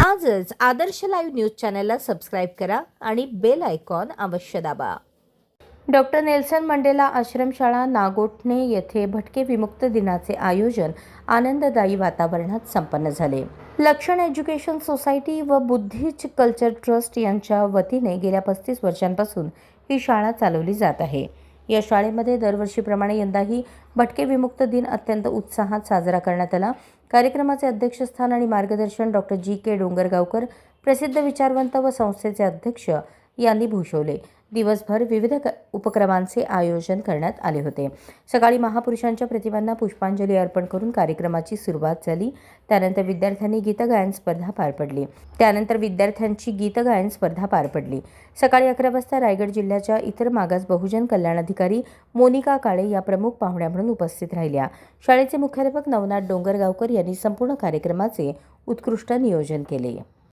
आजच Adarsh live news चॅनलला subscribe करा आणि बेल आयकॉन अवश्य दाबा. डॉक्टर नेल्सन मंडेला आश्रमशाळा नागोठणे येथे भटके विमुक्त दिनाचे आयोजन आनंददायी वातावरणात संपन्न झाले. लक्षण एज्युकेशन सोसायटी व बुद्धिस्ट कल्चर ट्रस्ट यांच्या वतीने गेल्या पस्तीस वर्षांपासून ही शाळा चालवली जात आहे. या शाळेमध्ये दरवर्षीप्रमाणे यंदाही भटके विमुक्त दिन अत्यंत उत्साहात साजरा करण्यात आला. कार्यक्रमाचे अध्यक्षस्थान आणि मार्गदर्शन डॉक्टर जी के डोंगरगावकर प्रसिद्ध विचारवंत व संस्थेचे अध्यक्ष यांनी भूषवले. दिवसभर विविध क- उपक्रमांचे आयोजन करण्यात आले होते. सकाळी महापुरुषांच्या प्रतिमांना पुष्पांजली अर्पण करून कार्यक्रमाची सुरुवात झाली. त्यानंतर विद्यार्थ्यांनी गीतगायन स्पर्धा पार पडली. त्यानंतर विद्यार्थ्यांची गीतगायन स्पर्धा पार पडली. सकाळी अकरा वाजता रायगड जिल्ह्याच्या इतर मागास बहुजन कल्याण अधिकारी मोनिका काळे या प्रमुख पाहुण्या म्हणून उपस्थित राहिल्या. शाळेचे मुख्याध्यापक नवनाथ डोंगरगावकर यांनी संपूर्ण कार्यक्रमाचे उत्कृष्ट नियोजन केले.